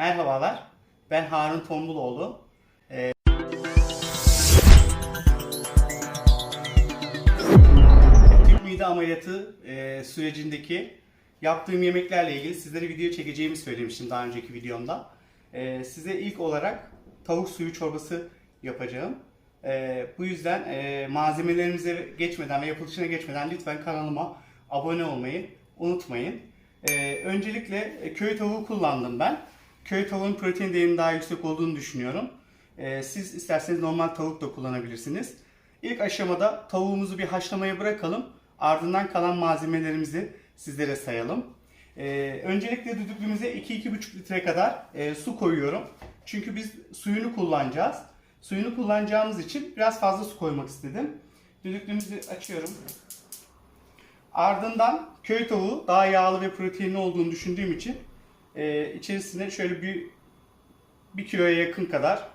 Merhabalar, ben Harun Tombuloğlu. Ee, Tüp mide ameliyatı e, sürecindeki yaptığım yemeklerle ilgili sizlere video çekeceğimi söylemiştim daha önceki videomda. Ee, size ilk olarak tavuk suyu çorbası yapacağım. Ee, bu yüzden e, malzemelerimize geçmeden ve yapılışına geçmeden lütfen kanalıma abone olmayı unutmayın. Ee, öncelikle e, köy tavuğu kullandım ben. Köy tavuğun protein değerinin daha yüksek olduğunu düşünüyorum. Ee, siz isterseniz normal tavuk da kullanabilirsiniz. İlk aşamada tavuğumuzu bir haşlamaya bırakalım. Ardından kalan malzemelerimizi sizlere sayalım. Ee, öncelikle düdüklümüze 2-2,5 litre kadar e, su koyuyorum. Çünkü biz suyunu kullanacağız. Suyunu kullanacağımız için biraz fazla su koymak istedim. Düdüklümüzü açıyorum. Ardından köy tavuğu daha yağlı ve proteinli olduğunu düşündüğüm için e, içerisine şöyle bir bir kiloya yakın kadar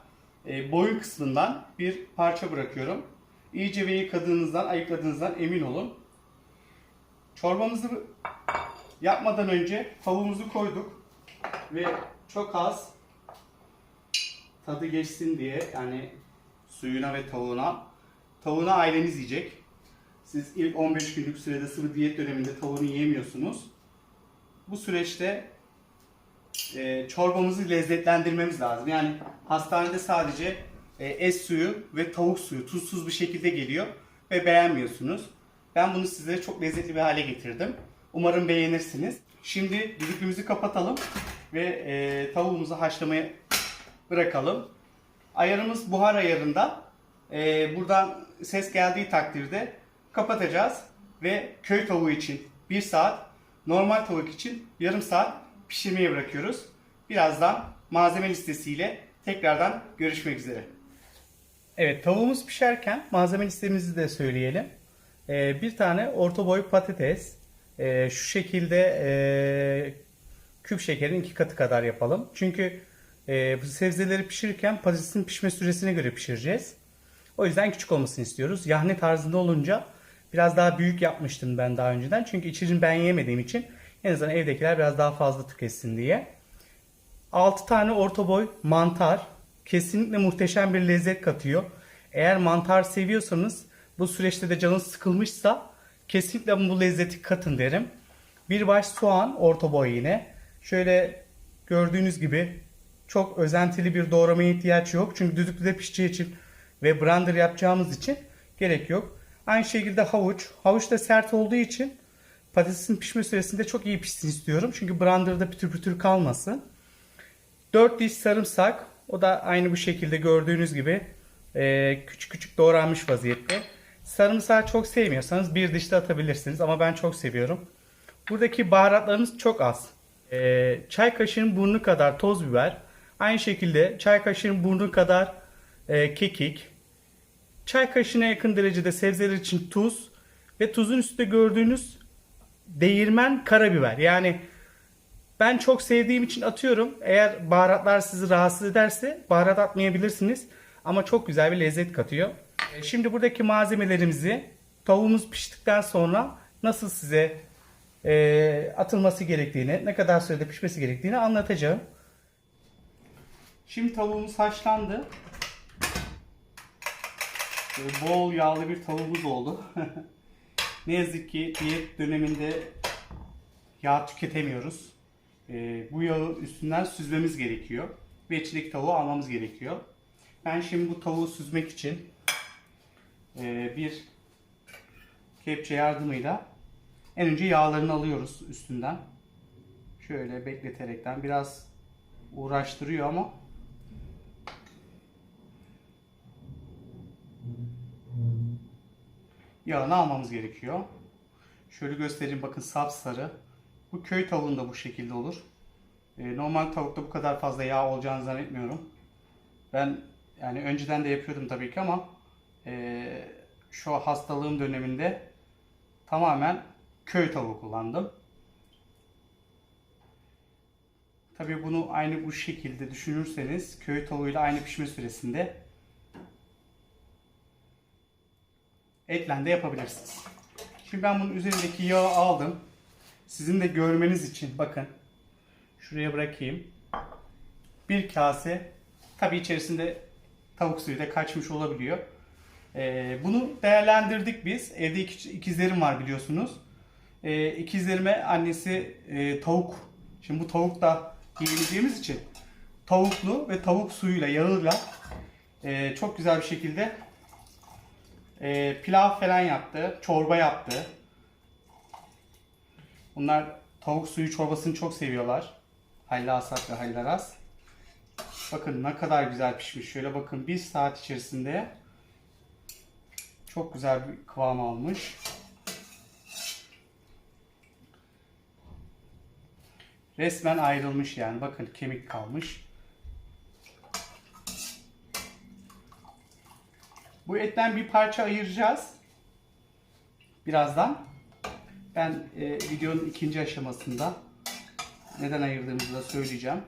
e, boyun kısmından bir parça bırakıyorum. İyice ve yıkadığınızdan, ayıkladığınızdan emin olun. Çorbamızı yapmadan önce tavuğumuzu koyduk ve çok az tadı geçsin diye yani suyuna ve tavuğuna tavuğuna aileniz yiyecek. Siz ilk 15 günlük sürede sıvı diyet döneminde tavuğunu yiyemiyorsunuz. Bu süreçte e, çorbamızı lezzetlendirmemiz lazım. Yani hastanede sadece e, et suyu ve tavuk suyu tuzsuz bir şekilde geliyor ve beğenmiyorsunuz. Ben bunu size çok lezzetli bir hale getirdim. Umarım beğenirsiniz. Şimdi düdüklümüzü kapatalım ve e, tavuğumuzu haşlamaya bırakalım. Ayarımız buhar ayarında. E, buradan ses geldiği takdirde kapatacağız ve köy tavuğu için 1 saat, normal tavuk için yarım saat pişirmeye bırakıyoruz. Birazdan malzeme listesiyle tekrardan görüşmek üzere. Evet tavuğumuz pişerken malzeme listemizi de söyleyelim. Ee, bir tane orta boy patates. Ee, şu şekilde e, küp şekerin iki katı kadar yapalım. Çünkü e, bu sebzeleri pişirirken patatesin pişme süresine göre pişireceğiz. O yüzden küçük olmasını istiyoruz. Yahni tarzında olunca biraz daha büyük yapmıştım ben daha önceden. Çünkü içini ben yemediğim için en azından evdekiler biraz daha fazla tüketsin diye. 6 tane orta boy mantar kesinlikle muhteşem bir lezzet katıyor. Eğer mantar seviyorsanız bu süreçte de canınız sıkılmışsa kesinlikle bu lezzeti katın derim. Bir baş soğan orta boy yine. Şöyle gördüğünüz gibi çok özentili bir doğramaya ihtiyaç yok. Çünkü düdüklüde pişeceği için ve blender yapacağımız için gerek yok. Aynı şekilde havuç. Havuç da sert olduğu için patatesin pişme süresinde çok iyi pişsin istiyorum. Çünkü blenderda pütür pütür kalmasın. 4 diş sarımsak. O da aynı bu şekilde gördüğünüz gibi e, küçük küçük doğranmış vaziyette. Sarımsağı çok sevmiyorsanız bir diş de atabilirsiniz ama ben çok seviyorum. Buradaki baharatlarımız çok az. E, çay kaşığının burnu kadar toz biber. Aynı şekilde çay kaşığının burnu kadar e, kekik. Çay kaşığına yakın derecede sebzeler için tuz. Ve tuzun üstünde gördüğünüz değirmen karabiber. Yani ben çok sevdiğim için atıyorum. Eğer baharatlar sizi rahatsız ederse baharat atmayabilirsiniz. Ama çok güzel bir lezzet katıyor. Şimdi buradaki malzemelerimizi tavuğumuz piştikten sonra nasıl size e, atılması gerektiğini, ne kadar sürede pişmesi gerektiğini anlatacağım. Şimdi tavuğumuz haşlandı. Böyle bol yağlı bir tavuğumuz oldu. ne yazık ki diyet döneminde yağ tüketemiyoruz. Ee, bu yağı üstünden süzmemiz gerekiyor. Ve içindeki tavuğu almamız gerekiyor. Ben şimdi bu tavuğu süzmek için e, bir kepçe yardımıyla en önce yağlarını alıyoruz üstünden. Şöyle bekleterekten biraz uğraştırıyor ama yağını almamız gerekiyor. Şöyle göstereyim bakın sapsarı. Bu köy tavuğunda bu şekilde olur. Ee, normal tavukta bu kadar fazla yağ olacağını zannetmiyorum. Ben yani önceden de yapıyordum tabii ki ama e, şu hastalığım döneminde tamamen köy tavuğu kullandım. Tabii bunu aynı bu şekilde düşünürseniz köy tavuğuyla aynı pişme süresinde etle de yapabilirsiniz. Şimdi ben bunun üzerindeki yağı aldım. Sizin de görmeniz için bakın. Şuraya bırakayım. bir kase tabi içerisinde tavuk suyu da kaçmış olabiliyor. Ee, bunu değerlendirdik biz. Evde iki- ikizlerim var biliyorsunuz. Ee, ikizlerime annesi e, tavuk. Şimdi bu tavuk da yiyeceğimiz için tavuklu ve tavuk suyuyla yağıyla e, çok güzel bir şekilde e, pilav falan yaptı. Çorba yaptı. Bunlar tavuk suyu çorbasını çok seviyorlar. Hayla Asat ve Hayla Ras. Bakın ne kadar güzel pişmiş. Şöyle bakın bir saat içerisinde çok güzel bir kıvam almış. Resmen ayrılmış yani. Bakın kemik kalmış. Bu etten bir parça ayıracağız. Birazdan. Ben e, videonun ikinci aşamasında neden ayırdığımızı da söyleyeceğim.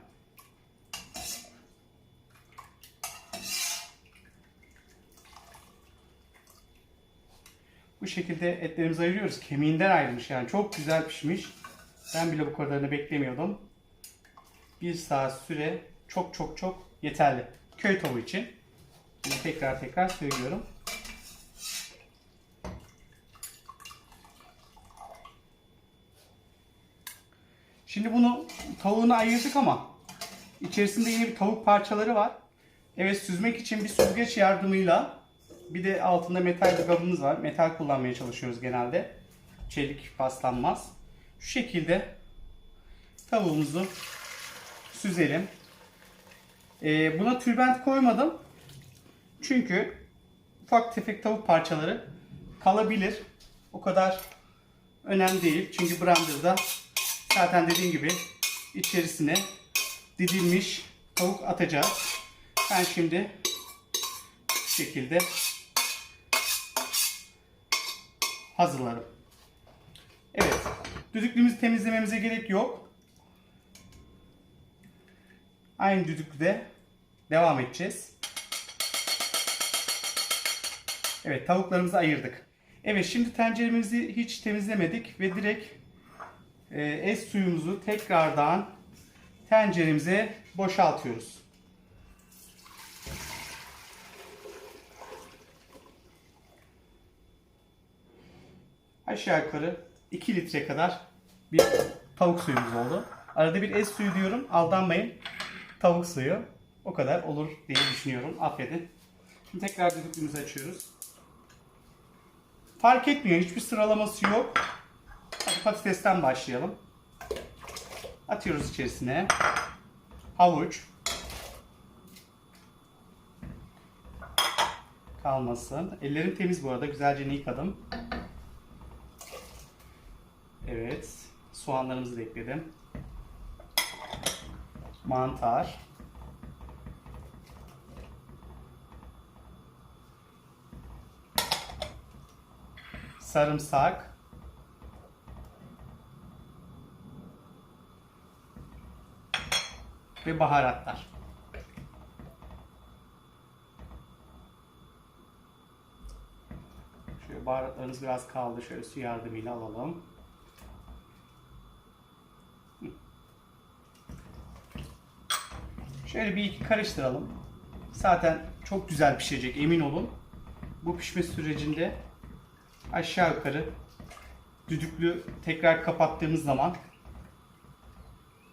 Bu şekilde etlerimizi ayırıyoruz. Kemiğinden ayrılmış yani. Çok güzel pişmiş. Ben bile bu kadarını beklemiyordum. Bir saat süre çok çok çok yeterli. Köy tavuğu için. Bunu tekrar tekrar söylüyorum. Şimdi bunu tavuğunu ayırdık ama içerisinde yine bir tavuk parçaları var. Evet süzmek için bir süzgeç yardımıyla bir de altında metal bir kabımız var. Metal kullanmaya çalışıyoruz genelde. Çelik paslanmaz. Şu şekilde tavuğumuzu süzelim. Ee, buna tülbent koymadım. Çünkü ufak tefek tavuk parçaları kalabilir. O kadar önemli değil. Çünkü blenderda zaten dediğim gibi içerisine didilmiş tavuk atacağız. Ben şimdi bu şekilde hazırlarım. Evet. Düdüklüğümüzü temizlememize gerek yok. Aynı düdüklüde devam edeceğiz. Evet tavuklarımızı ayırdık. Evet şimdi tenceremizi hiç temizlemedik ve direkt e, suyumuzu tekrardan tenceremize boşaltıyoruz. Aşağı yukarı 2 litre kadar bir tavuk suyumuz oldu. Arada bir es suyu diyorum. Aldanmayın. Tavuk suyu. O kadar olur diye düşünüyorum. Affedin. Şimdi tekrar düdüklüğümüzü açıyoruz. Fark etmiyor. Hiçbir sıralaması yok. Hadi patatesten başlayalım. Atıyoruz içerisine. Havuç. Kalmasın. Ellerim temiz bu arada. Güzelce yıkadım. Evet. Soğanlarımızı da ekledim. Mantar. Sarımsak. Ve baharatlar. Şöyle baharatlarımız biraz kaldı. Şöyle su yardımıyla alalım. Şöyle bir iki karıştıralım. Zaten çok güzel pişecek emin olun. Bu pişme sürecinde aşağı yukarı düdüklü tekrar kapattığımız zaman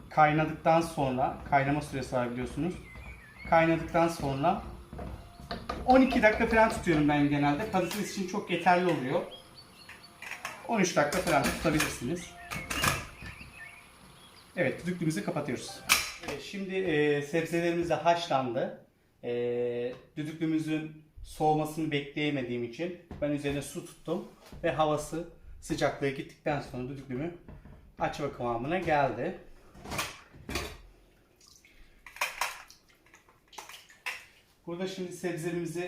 kaynadıktan sonra kaynama süresi var biliyorsunuz. Kaynadıktan sonra 12 dakika falan tutuyorum ben genelde. Patates için çok yeterli oluyor. 13 dakika falan tutabilirsiniz. Evet, düdüklüğümüzü kapatıyoruz. Şimdi e, sebzelerimiz de haşlandı. E, düdüklümüzün soğumasını bekleyemediğim için ben üzerine su tuttum ve havası sıcaklığı gittikten sonra düdüklümü açma kıvamına geldi. Burada şimdi sebzelerimizi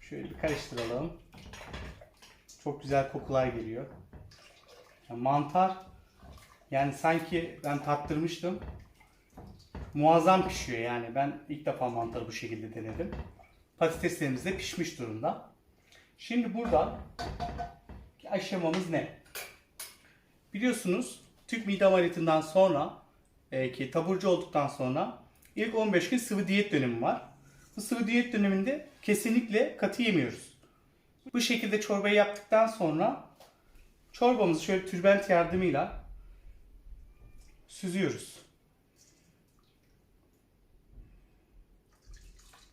şöyle bir karıştıralım. Çok güzel kokular geliyor. Mantar yani sanki ben tattırmıştım. Muazzam pişiyor yani. Ben ilk defa mantarı bu şekilde denedim. Patateslerimiz de pişmiş durumda. Şimdi burada aşamamız ne? Biliyorsunuz Türk mide ameliyatından sonra e, ki taburcu olduktan sonra ilk 15 gün sıvı diyet dönemi var. Bu sıvı diyet döneminde kesinlikle katı yemiyoruz. Bu şekilde çorbayı yaptıktan sonra çorbamızı şöyle tülbent yardımıyla süzüyoruz.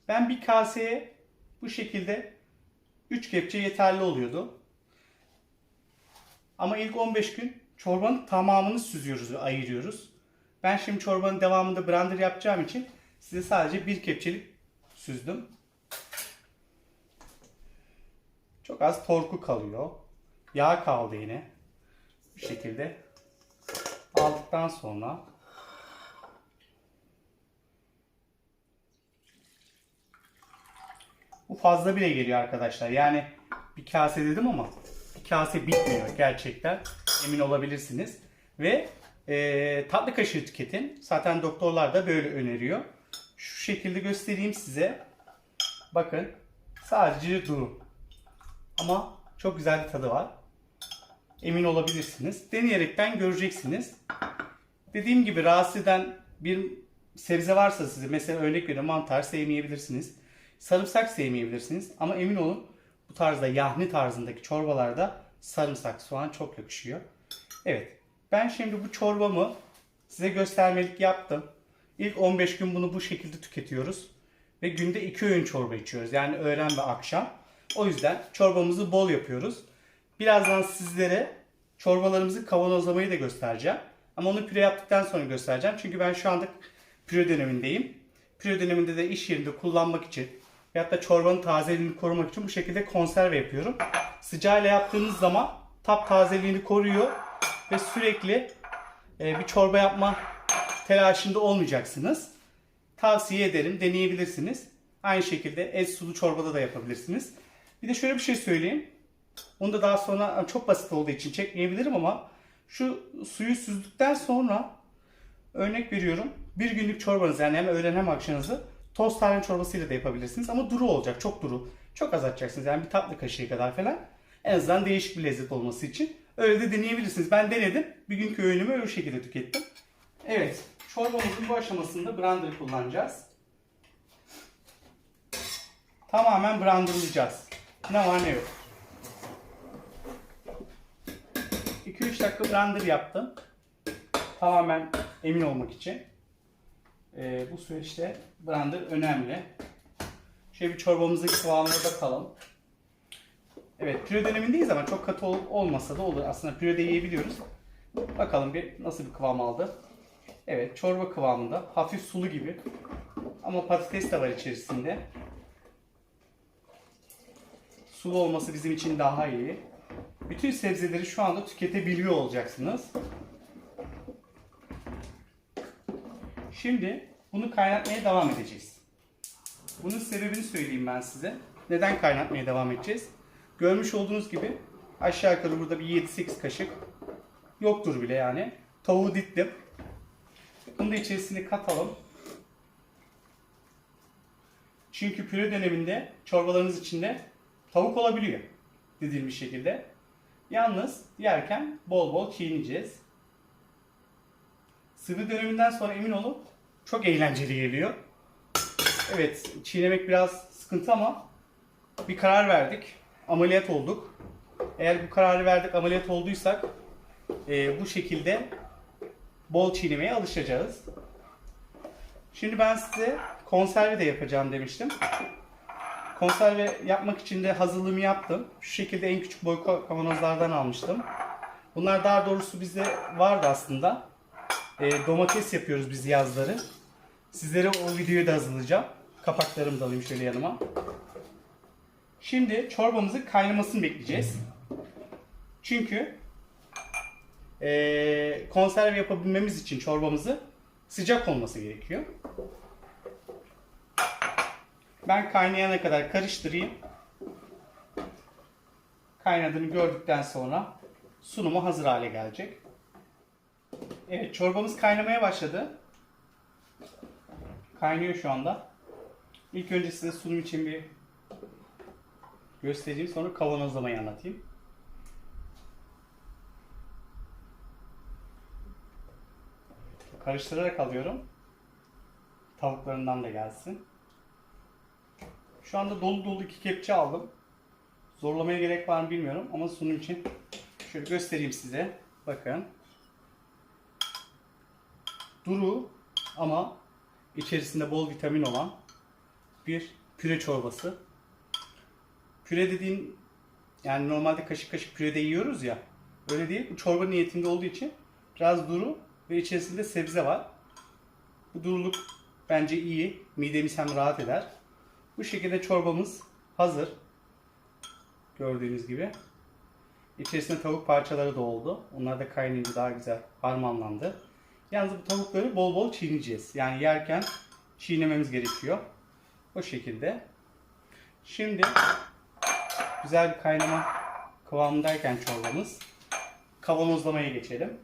Ben bir kaseye bu şekilde 3 kepçe yeterli oluyordu. Ama ilk 15 gün çorbanın tamamını süzüyoruz ve ayırıyoruz. Ben şimdi çorbanın devamında blender yapacağım için size sadece bir kepçelik süzdüm. Çok az torku kalıyor. Yağ kaldı yine. Bu şekilde aldıktan sonra bu fazla bile geliyor arkadaşlar. Yani bir kase dedim ama bir kase bitmiyor gerçekten. Emin olabilirsiniz. Ve e, tatlı kaşığı tüketin. Zaten doktorlar da böyle öneriyor. Şu şekilde göstereyim size. Bakın sadece duru. Ama çok güzel bir tadı var. Emin olabilirsiniz. Deneyerekten göreceksiniz. Dediğim gibi rahatsız eden bir sebze varsa size mesela örnek veriyorum mantar sevmeyebilirsiniz. Sarımsak sevmeyebilirsiniz. Ama emin olun bu tarzda yahni tarzındaki çorbalarda sarımsak, soğan çok yakışıyor. Evet. Ben şimdi bu çorbamı size göstermelik yaptım. İlk 15 gün bunu bu şekilde tüketiyoruz. Ve günde 2 öğün çorba içiyoruz. Yani öğlen ve akşam. O yüzden çorbamızı bol yapıyoruz. Birazdan sizlere çorbalarımızı kavanozlamayı da göstereceğim. Ama onu püre yaptıktan sonra göstereceğim. Çünkü ben şu anda püre dönemindeyim. Püre döneminde de iş yerinde kullanmak için veyahut da çorbanın tazeliğini korumak için bu şekilde konserve yapıyorum. Sıcağıyla yaptığınız zaman tap tazeliğini koruyor ve sürekli e, bir çorba yapma telaşında olmayacaksınız. Tavsiye ederim, deneyebilirsiniz. Aynı şekilde et sulu çorbada da yapabilirsiniz. Bir de şöyle bir şey söyleyeyim. Onu da daha sonra çok basit olduğu için çekmeyebilirim ama şu suyu süzdükten sonra örnek veriyorum. Bir günlük çorbanız yani hem öğlen hem akşamınızı tost tane çorbasıyla da yapabilirsiniz ama duru olacak. Çok duru. Çok az atacaksınız. Yani bir tatlı kaşığı kadar falan. En azından değişik bir lezzet olması için. Öyle de deneyebilirsiniz. Ben denedim. Bir günkü öğünümü öyle şekilde tükettim. Evet. Çorbamızın bu aşamasında blender kullanacağız. Tamamen blenderlayacağız. Ne var ne yok. 2-3 dakika blender yaptım. Tamamen emin olmak için. Ee, bu süreçte blender önemli. Şöyle bir çorbamızın kıvamına bakalım. Evet püre dönemindeyiz ama çok katı ol- olmasa da olur. Aslında püre de yiyebiliyoruz. Bakalım bir nasıl bir kıvam aldı. Evet çorba kıvamında. Hafif sulu gibi. Ama patates de var içerisinde. Sulu olması bizim için daha iyi. Bütün sebzeleri şu anda tüketebiliyor olacaksınız. Şimdi bunu kaynatmaya devam edeceğiz. Bunun sebebini söyleyeyim ben size. Neden kaynatmaya devam edeceğiz? Görmüş olduğunuz gibi aşağı yukarı burada bir 7-8 kaşık yoktur bile yani. Tavuğu dittim. Bunu da içerisine katalım. Çünkü püre döneminde çorbalarınız içinde tavuk olabiliyor. Didilmiş şekilde. Yalnız yerken bol bol çiğneyeceğiz. Sıvı döneminden sonra emin olun çok eğlenceli geliyor. Evet çiğnemek biraz sıkıntı ama bir karar verdik. Ameliyat olduk. Eğer bu kararı verdik ameliyat olduysak e, bu şekilde bol çiğnemeye alışacağız. Şimdi ben size konserve de yapacağım demiştim. Konserve yapmak için de hazırlığımı yaptım. Şu şekilde en küçük boy kavanozlardan almıştım. Bunlar daha doğrusu bizde vardı aslında. E, domates yapıyoruz biz yazları. Sizlere o videoyu da hazırlayacağım. Kapaklarımı da alayım şöyle yanıma. Şimdi çorbamızın kaynamasını bekleyeceğiz. Çünkü e, konserve yapabilmemiz için çorbamızı sıcak olması gerekiyor. Ben kaynayana kadar karıştırayım. Kaynadığını gördükten sonra sunumu hazır hale gelecek. Evet çorbamız kaynamaya başladı. Kaynıyor şu anda. İlk önce size sunum için bir göstereyim sonra kavanozlamayı anlatayım. karıştırarak alıyorum. Tavuklarından da gelsin. Şu anda dolu dolu iki kepçe aldım. Zorlamaya gerek var mı bilmiyorum ama sunum için şöyle göstereyim size. Bakın. Duru ama içerisinde bol vitamin olan bir püre çorbası. Püre dediğim yani normalde kaşık kaşık pürede yiyoruz ya. Öyle değil. Bu çorba niyetinde olduğu için biraz duru ve içerisinde sebze var. Bu duruluk bence iyi. Midemiz hem rahat eder. Bu şekilde çorbamız hazır. Gördüğünüz gibi. İçerisinde tavuk parçaları da oldu. Onlar da kaynayınca daha güzel harmanlandı. Yalnız bu tavukları bol bol çiğneyeceğiz. Yani yerken çiğnememiz gerekiyor. O şekilde. Şimdi güzel bir kaynama kıvamındayken çorbamız kavanozlamaya geçelim.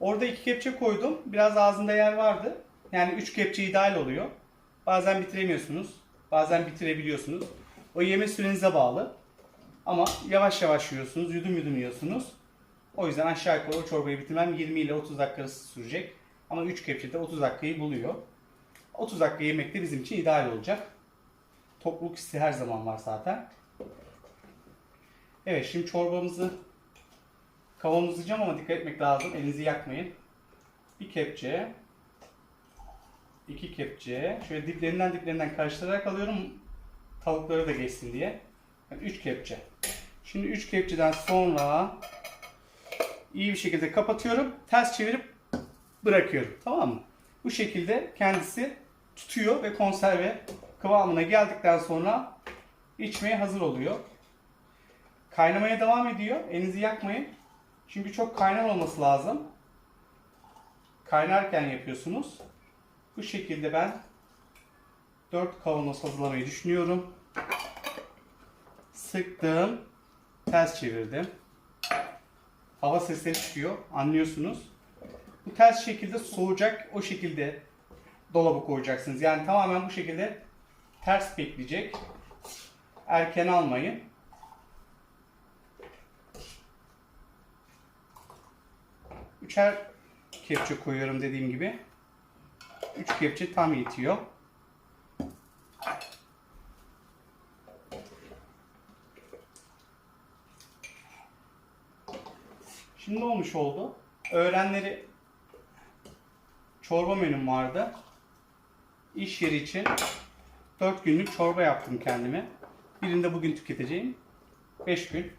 Orada iki kepçe koydum. Biraz ağzında yer vardı. Yani üç kepçe ideal oluyor. Bazen bitiremiyorsunuz. Bazen bitirebiliyorsunuz. O yeme sürenize bağlı. Ama yavaş yavaş yiyorsunuz. Yudum yudum yiyorsunuz. O yüzden aşağı yukarı o çorbayı bitirmem 20 ile 30 dakikası sürecek. Ama 3 kepçede 30 dakikayı buluyor. 30 dakika yemek de bizim için ideal olacak. Tokluk hissi her zaman var zaten. Evet şimdi çorbamızı kavanozlayacağım ama dikkat etmek lazım. Elinizi yakmayın. Bir kepçe, iki kepçe. Şöyle diplerinden diplerinden karıştırarak alıyorum. Tavukları da geçsin diye. Yani üç kepçe. Şimdi üç kepçeden sonra iyi bir şekilde kapatıyorum. Ters çevirip bırakıyorum. Tamam mı? Bu şekilde kendisi tutuyor ve konserve kıvamına geldikten sonra içmeye hazır oluyor. Kaynamaya devam ediyor. Elinizi yakmayın. Çünkü çok kaynar olması lazım. Kaynarken yapıyorsunuz. Bu şekilde ben 4 kavanoz hazırlamayı düşünüyorum. Sıktım. Ters çevirdim. Hava sesleri çıkıyor. Anlıyorsunuz. Bu ters şekilde soğuyacak. O şekilde dolaba koyacaksınız. Yani tamamen bu şekilde ters bekleyecek. Erken almayın. Üçer kepçe koyuyorum dediğim gibi. Üç kepçe tam yetiyor. Şimdi olmuş oldu. Öğlenleri çorba menüm vardı. İş yeri için 4 günlük çorba yaptım kendime. Birinde bugün tüketeceğim. 5 gün.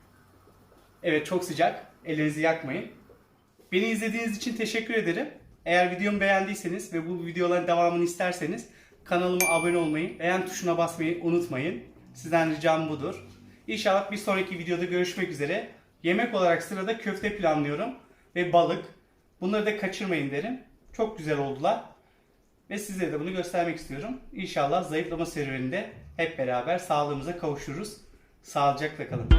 Evet çok sıcak. Ellerinizi yakmayın. Beni izlediğiniz için teşekkür ederim. Eğer videomu beğendiyseniz ve bu videoların devamını isterseniz kanalıma abone olmayı, beğen tuşuna basmayı unutmayın. Sizden ricam budur. İnşallah bir sonraki videoda görüşmek üzere. Yemek olarak sırada köfte planlıyorum ve balık. Bunları da kaçırmayın derim. Çok güzel oldular. Ve sizlere de bunu göstermek istiyorum. İnşallah zayıflama serüveninde hep beraber sağlığımıza kavuşuruz. Sağlıcakla kalın.